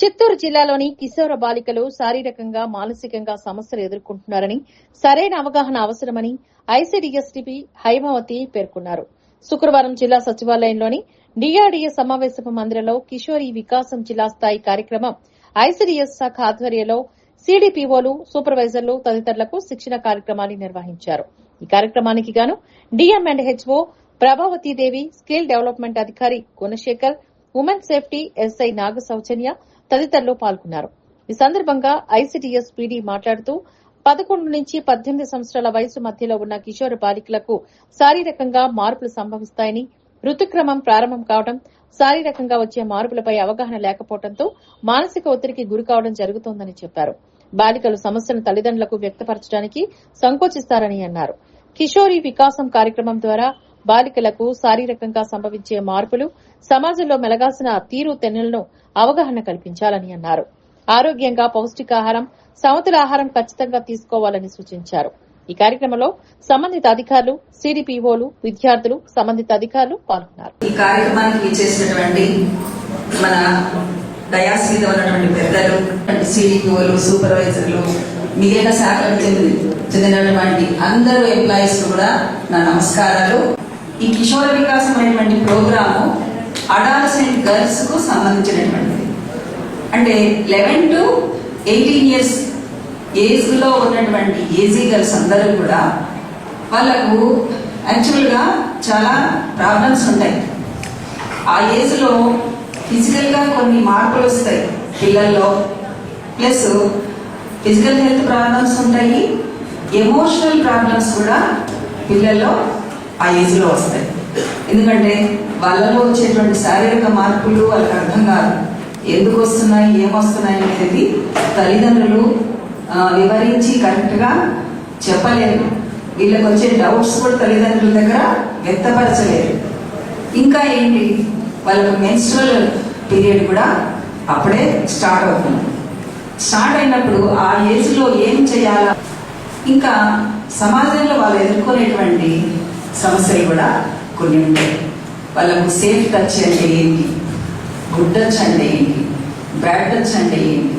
చిత్తూరు జిల్లాలోని కిశోర బాలికలు శారీరకంగా మానసికంగా సమస్యలు ఎదుర్కొంటున్నారని సరైన అవగాహన అవసరమని ఐసీడీఎస్టీపీ హైమావతి పేర్కొన్నారు. శుక్రవారం జిల్లా సచివాలయంలోని డిఆర్డీఏ సమావేశపు మందిరంలో కిషోరి వికాసం జిల్లా స్థాయి కార్యక్రమం ఐసీడీఎస్ శాఖ ఆధ్వర్యంలో సీడీపీఓలు సూపర్వైజర్లు తదితరులకు శిక్షణ కార్యక్రమాన్ని నిర్వహించారు. ఈ కార్యక్రమానికి గాను DM and HO Prabhavati Devi skill development అధికారి Gunasekhar women safety SI Naga Soujanya తదితరులు పాల్గొన్నారు. ఈ సందర్భంగా ఐసిటిఎస్ పీడీ మాట్లాడుతూ పదకొండు నుంచి పద్దెనిమిది సంవత్సరాల వయసు మధ్యలో ఉన్న కిషోర బాలికలకు శారీరకంగా మార్పులు సంభవిస్తాయని ఋతుక్రమం ప్రారంభం కావడం శారీరకంగా వచ్చే మార్పులపై అవగాహన లేకపోవడంతో మానసిక ఒత్తిడికి గురి కావడం జరుగుతోందని చెప్పారు. బాలికలు సమస్యను తల్లిదండ్రులకు వ్యక్తపరచడానికి సంకోచిస్తారని అన్నారు. కిషోరి వికాసం కార్యక్రమం ద్వారా బాలికలకు శారీరకంగా సంభవించే మార్పులు సమాజంలో మెలగాల్సిన తీరు తెన్నులను అవగాహన కల్పించాలని అన్నారు. ఆరోగ్యంగా పౌష్టికాహారం సమతుల ఆహారం ఖచ్చితంగా తీసుకోవాలని సూచించారు. ఈ కార్యక్రమంలో సంబంధిత అధికారులు సిడిపిఓలు విద్యార్థులు సంబంధిత అధికారులు పాల్గొన్నారు. ఈ కార్యక్రమానికి చేసినటువంటి మన డయాస్ మీద ఉన్నటువంటి పెద్దలు సిడిపిఓలు సూపర్వైజర్లు మిగిలిన శాఖలకు చెందినటువంటి అందరూ ఎంప్లాయీస్ కూడా నా నమస్కారాలు. ఈ కిషోర వికాసమైనటువంటి ప్రోగ్రాము అడాలసెంట్ గర్ల్స్కు సంబంధించినటువంటిది. అంటే లెవెన్ టు ఎయిటీన్ ఇయర్స్ ఏజ్లో ఉన్నటువంటి ఏజీ గర్ల్స్ అందరూ కూడా వాళ్ళకు యాక్చువల్గా చాలా ప్రాబ్లమ్స్ ఉంటాయి. ఆ ఏజ్లో ఫిజికల్గా కొన్ని మార్పులు వస్తాయి పిల్లల్లో. ప్లస్ ఫిజికల్ హెల్త్ ప్రాబ్లమ్స్ ఉంటాయి. ఎమోషనల్ ప్రాబ్లమ్స్ కూడా పిల్లల్లో ఆ ఏజ్లో వస్తాయి. ఎందుకంటే వాళ్ళలో వచ్చేటువంటి శారీరక మార్పులు వాళ్ళకి అర్థం కాదు. ఎందుకు వస్తున్నాయి ఏమొస్తున్నాయి అనేది తల్లిదండ్రులు వివరించి కరెక్ట్గా చెప్పలేరు. వీళ్ళకి వచ్చే డౌట్స్ కూడా తల్లిదండ్రుల దగ్గర వ్యక్తపరచలేరు. ఇంకా ఏంటి? వాళ్ళకు మెన్స్ట్రల్ పీరియడ్ కూడా అప్పుడే స్టార్ట్ అవుతుంది. స్టార్ట్ అయినప్పుడు ఆ ఏజ్లో ఏం చేయాలా? ఇంకా సమాజంలో వాళ్ళు ఎదుర్కొనేటువంటి సమస్యలు కూడా కొన్ని ఉంటాయి. వాళ్ళకు సేఫ్ టచ్ అంటే ఏంటి? గుడ్ టచ్ అంటే ఏంటి? బ్యాడ్ టచ్ అంటే ఏంటి?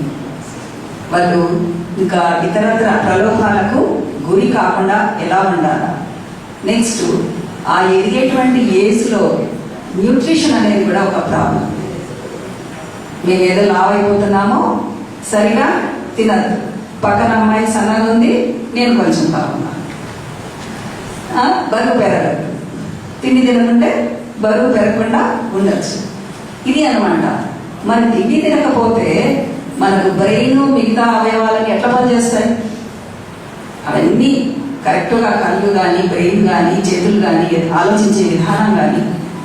వాళ్ళు ఇంకా ఇతరత్ర ప్రలోభాలకు గురి కాకుండా ఎలా ఉండాలా? నెక్స్ట్ ఆ ఎదిగేటువంటి ఏజ్లో న్యూట్రిషన్ అనేది కూడా ఒక ప్రాబ్లం. మేము ఏదో లావ్ అయిపోతున్నామో సరిగా తినదు. పక్కన అమ్మాయి సన్నగా ఉంది నేను కొంచెం బాగున్నా బరువు పెరగదు. తిండి తినకుంటే బరువు పెరగకుండా ఉండొచ్చు. ఇది అనమాట మరి తిండి తినకపోతే మనకు బ్రెయిన్ మిగతా అవయవాలకి ఎట్లా పనిచేస్తాయి? అవన్నీ కరెక్ట్గా కళ్ళు కానీ బ్రెయిన్ కానీ చేతులు కానీ ఆలోచించే విధానం కానీ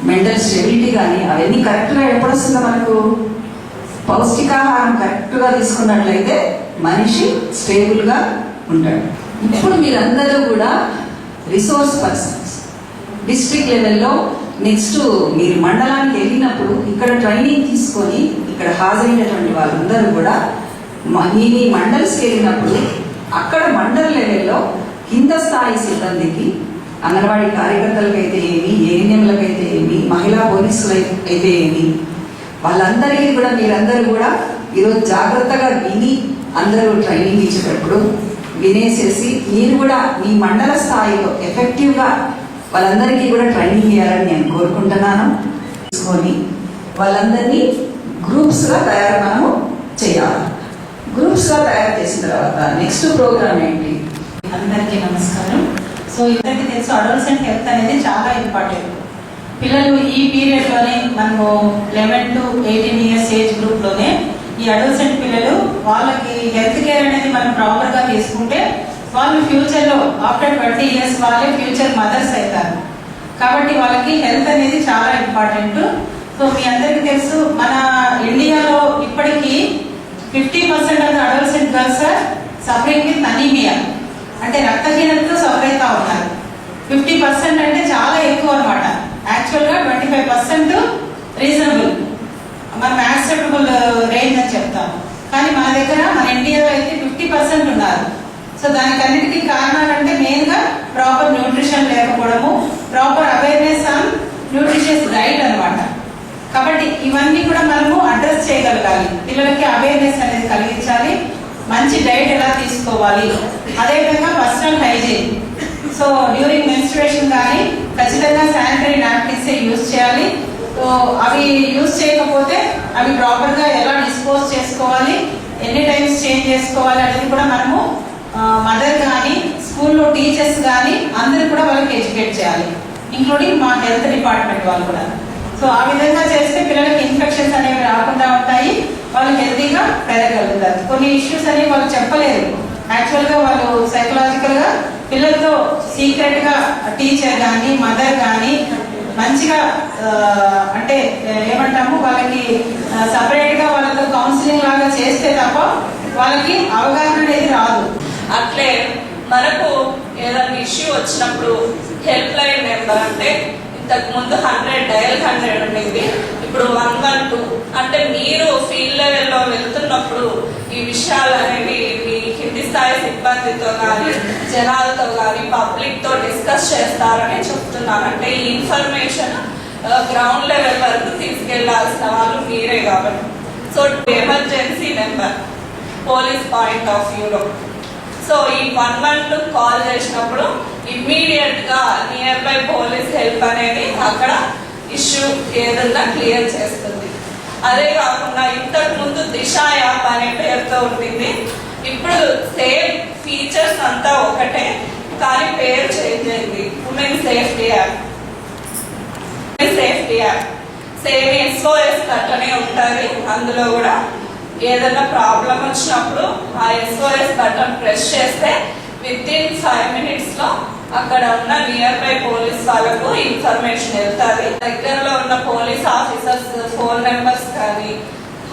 మెంటల్ స్టెబిలిటీ కానీ అవన్నీ కరెక్ట్గా ఎప్పుడొస్తుందో మనకు? పౌష్టికాహారం కరెక్ట్గా తీసుకున్నట్లయితే మనిషి స్టేబుల్గా ఉంటాడు. ఇప్పుడు మీరందరూ కూడా రిసోర్స్ పర్సన్స్ డిస్ట్రిక్ట్ లెవెల్లో నెక్స్ట్ మీరు మండలానికి వెళ్ళినప్పుడు ఇక్కడ ట్రైనింగ్ తీసుకొని ఇక్కడ హాజరైనటువంటి వాళ్ళందరూ కూడా మీ మీ మండల్స్కి వెళ్ళినప్పుడు అక్కడ మండల్ లెవెల్లో కింద స్థాయి సిబ్బందికి అంగన్వాడీ కార్యకర్తలకైతే ఏమి ఏఎన్ఎంలకైతే ఏమి మహిళా పోలీసులు అయితే ఏమి వాళ్ళందరికీ కూడా మీరందరూ కూడా ఈరోజు జాగ్రత్తగా విని అందరూ ట్రైనింగ్ ఇచ్చేటప్పుడు వినేసేసి మీరు కూడా మీ మండల స్థాయిలో ఎఫెక్టివ్గా వాళ్ళందరికీ కూడా ట్రైనింగ్ ఇవ్వాలని నేను కోరుకుంటున్నాను. తీసుకొని వాళ్ళందరినీ గ్రూప్స్గా తయారు మనము చేయాలి. గ్రూప్స్గా తయారు చేసిన తర్వాత నెక్స్ట్ ప్రోగ్రామ్ ఏంటి? అందరికీ నమస్కారం. సో ఇద్దరికి తెలుసు అడోల్సెంట్ హెల్త్ అనేది చాలా ఇంపార్టెంట్ పిల్లలు ఈ పీరియడ్లోనే మనము eleven to eighteen years age గ్రూప్లోనే ఈ అడోసెంట్ పిల్లలు వాళ్ళకి హెల్త్ కేర్ అనేది మనం ప్రాపర్గా తీసుకుంటే వాళ్ళు ఫ్యూచర్లో ఆఫ్టర్ ట్వంటీ ఇయర్స్ వాళ్ళే ఫ్యూచర్ మదర్స్ అవుతారు. కాబట్టి వాళ్ళకి హెల్త్ అనేది చాలా ఇంపార్టెంట్. సో మీ అందరికీ తెలుసు మన ఇండియాలో ఇప్పటికీ fifty percent of adolescent girls suffering with anaemia అంటే రక్తహీనతతో సఫర్ అవుతా ఉన్నారు. ఫిఫ్టీ పర్సెంట్ అంటే చాలా ఎక్కువ అనమాట యాక్చువల్గా ట్వంటీ ఫైవ్ పర్సెంట్ రీజనబుల్ మనం యాక్సెప్టబుల్ రేంజ్ అని చెప్తాం కానీ మన దగ్గర మన ఇండియాలో అయితే ఫిఫ్టీ పర్సెంట్ ఉన్నారు సో దానికి అన్నిటికీ కారణాలంటే మెయిన్గా ప్రాపర్ న్యూట్రిషన్ లేకపోవడము proper awareness on nutritious diet అన్నమాట. కాబట్టి ఇవన్నీ కూడా మనము అడ్రస్ చేయగలగాలి. పిల్లలకి అవేర్నెస్ అనేది కలిగించాలి. మంచి డైట్ ఎలా తీసుకోవాలి? అదేవిధంగా personal hygiene. So during menstruation కానీ ఖచ్చితంగా శానిటరీ నాప్కిన్స్ యూజ్ చేయాలి. సో అవి యూజ్ చేయకపోతే అవి ప్రాపర్గా ఎలా డిస్పోజ్ చేసుకోవాలి? ఎన్ని టైమ్స్ చేంజ్ చేసుకోవాలి అనేది కూడా మనము మదర్ కానీ స్కూల్లో టీచర్స్ కానీ అందరూ కూడా వాళ్ళకి ఎడ్యుకేట్ చేయాలి. ఇంక్లూడింగ్ మా హెల్త్ డిపార్ట్మెంట్ వాళ్ళు కూడా. సో ఆ విధంగా చేస్తే పిల్లలకి ఇన్ఫెక్షన్స్ అనేవి రాకుండా ఉంటాయి. వాళ్ళు హెల్తీగా పెరగలుగుతారు కొన్ని ఇష్యూస్ అనేవి వాళ్ళు చెప్పలేరు. యాక్చువల్గా వాళ్ళు సైకలాజికల్గా పిల్లలతో సీక్రెట్గా టీచర్ కానీ మదర్ కానీ మంచిగా అంటే ఏమంటాము వాళ్ళకి సపరేట్గా వాళ్ళతో కౌన్సిలింగ్ లాగా చేస్తే తప్ప వాళ్ళకి అవగాహన అనేది రాదు. అట్లే మనకు ఏదైనా ఇష్యూ వచ్చినప్పుడు హెల్ప్ లైన్ నెంబర్ అంటే ఇంతకు ముందు హండ్రెడ్ డయల్ హండ్రెడ్ ఉండేది. ఇప్పుడు వన్ వన్ టూ. అంటే మీరు ఫీల్డ్ లెవెల్లో వెళ్తున్నప్పుడు ఈ విషయాలు అనేవి మీ కింది స్థాయి సిబ్బందితో కానీ జనాలతో కానీ పబ్లిక్తో డిస్కస్ చేస్తారని చెప్తున్నాను అంటే ఈ ఇన్ఫర్మేషన్ గ్రౌండ్ లెవెల్ వరకు తీసుకెళ్ళాల్సిన వాళ్ళు మీరే కాబట్టి. So emergency number police point of వ్యూలో. సో ఈ వన్ వన్ టూ కాల్ చేసినప్పుడు ఇమ్మీడియట్గా నియర్ బై పోలీస్ హెల్ప్ అనేది అక్కడ ఇష్యూ ఏదన్నా క్లియర్ చేస్తుంది. అదే కాకుండా ఇంతకు ముందు దిశ యాప్ అనే పేరుతో ఉంటుంది ఇప్పుడు సేమ్ ఫీచర్స్ అంతా ఒకటే కానీ పేరు చేంజ్ అయింది. Women safety app safety app same SOS అట్లనే ఉంటుంది. అందులో కూడా ఏదైనా ప్రాబ్లం వచ్చినప్పుడు ఆ ఎస్ఓఎస్ బటన్ ప్రెస్ చేస్తే విత్ ఇన్ ఫైవ్ మినిట్స్లో అక్కడ ఉన్న నియర్ బై పోలీస్ వాళ్ళకు ఇన్ఫర్మేషన్ వెళ్తుంది. దగ్గరలో ఉన్న పోలీస్ ఆఫీసర్స్ ఫోన్ నెంబర్స్ కానీ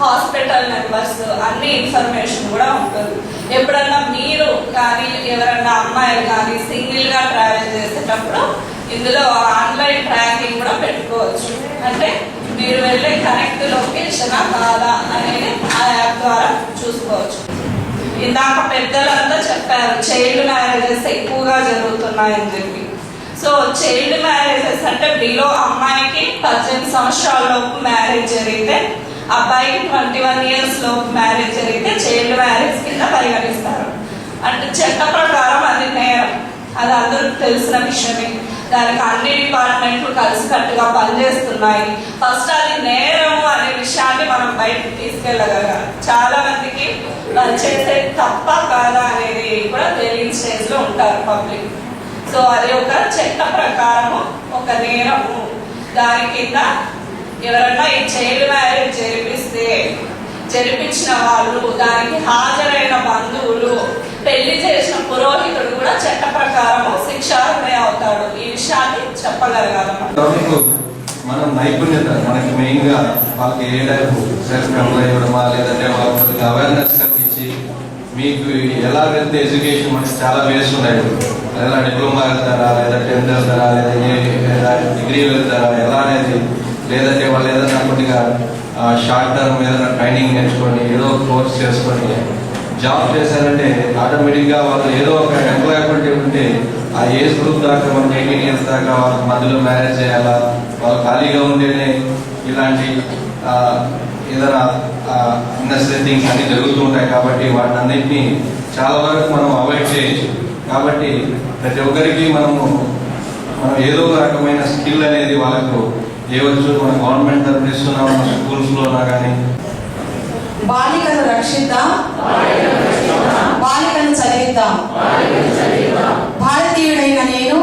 హాస్పిటల్ నెంబర్స్ అన్ని ఇన్ఫర్మేషన్ కూడా ఉంటుంది. ఎప్పుడన్నా మీరు కానీ ఎవరన్నా అమ్మాయిలు కానీ సింగిల్గా ట్రావెల్ చేసేటప్పుడు ఇందులో ఆన్లైన్ ట్రాకింగ్ కూడా పెట్టుకోవచ్చు. అంటే మీరు వెళ్ళే కరెక్ట్ లొకేషన్ కాదా అనేది ఆ యాప్ ద్వారా చూసుకోవచ్చు. ఇందాక పెద్దలంతా చెప్పారు చైల్డ్ మ్యారేజెస్ ఎక్కువగా జరుగుతున్నాయని చెప్పి. సో చైల్డ్ మ్యారేజెస్ అంటే బిలో అమ్మాయికి పద్దెనిమిది సంవత్సరాల లోపు మ్యారేజ్ జరిగితే అబ్బాయికి ట్వంటీ వన్ ఇయర్స్ లోపు మ్యారేజ్ జరిగితే చైల్డ్ మ్యారేజ్ కింద పరిగణిస్తారు. అంటే చట్ట ప్రకారం అది నేరం. అది అందరికి తెలిసిన విషయమే. దానికి అన్ని డిపార్ట్మెంట్లు కలిసికట్టుగా పనిచేస్తున్నాయి. ఫస్ట్ అది నేరము అనే విషయాన్ని మనం బయటకు తీసుకెళ్ళగలగాలి చాలా మందికి వాళ్ళు తప్ప కాదా అనేది కూడా తెలియని స్టేజ్లో ఉంటారు పబ్లిక్. సో అది ఒక చట్ట ప్రకారము ఒక నేరము. దాని కింద ఎవరన్నా ఈ చైల్డ్ మ్యారేజ్ జరిపిస్తే జరిపించిన వాళ్ళు దానికి హాజరైన బంధువులు పెళ్ళి చేసిన పురోహితుడు కూడా చట్ట ప్రకారం శిక్షార్హుడే అవుతాడు. ఈ విషయాన్ని చెప్పగలగాలన్నమాట. మన నైపుణ్యత మనకి మెయిన్గా వాళ్ళకి ఏ టైపు సెల్ఫ్ ఇవ్వడమా లేదంటే వాళ్ళకి అవేర్నెస్ కల్పించి మీకు ఎలా వెళ్తే ఎడ్యుకేషన్ మనకి చాలా వేస్ ఉన్నాయి లేదా డిప్లొమా వెళ్తారా లేదా టెన్త్ వెళ్తారా లేదా ఏ- డిగ్రీ వెళ్తారా ఎలా అనేది లేదంటే వాళ్ళు ఏదైనా కొద్దిగా షార్ట్ టర్మ్ ఏదైనా ట్రైనింగ్ నేర్చుకొని ఏదో కోర్స్ చేసుకొని జాబ్ చేశారంటే ఆటోమేటిక్గా వాళ్ళు ఏదో ఒక ఎంప్లాయబిలిటీ ఉంటే ఆ ఏజ్ గ్రూప్ దాకా మనకి ఎయిటీన్ ఇయర్స్ దాకా వాళ్ళకి మధ్యలో మ్యారేజ్ చేయాలా? వాళ్ళు ఖాళీగా ఉండేనే ఇలాంటి ఏదైనా ఇన్నెసరీ థింగ్స్ అన్ని జరుగుతూ ఉంటాయి కాబట్టి వాటిని అన్నింటినీ చాలా వరకు మనం అవాయిడ్ చేయొచ్చు. కాబట్టి ప్రతి ఒక్కరికి మనము మనం ఏదో ఒక రకమైన స్కిల్ అనేది వాళ్ళకు ఇవ్వచ్చు మన గవర్నమెంట్ తరఫున ఇస్తున్నాం మన స్కూల్స్లోనా కానీ. బాలికను రక్షిద్దాం. బాలికను చదివిద్దాం. భారతీయుడైన నేను